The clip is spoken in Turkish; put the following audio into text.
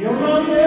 Yolunda